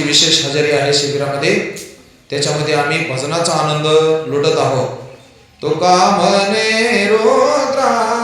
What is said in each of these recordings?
विशेष हजेरी आहे शिबिरामध्ये. त्याच्यामध्ये आम्ही भजनाचा आनंद लुटत आहोत. तुका मने रोद्रा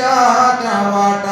का टमाटर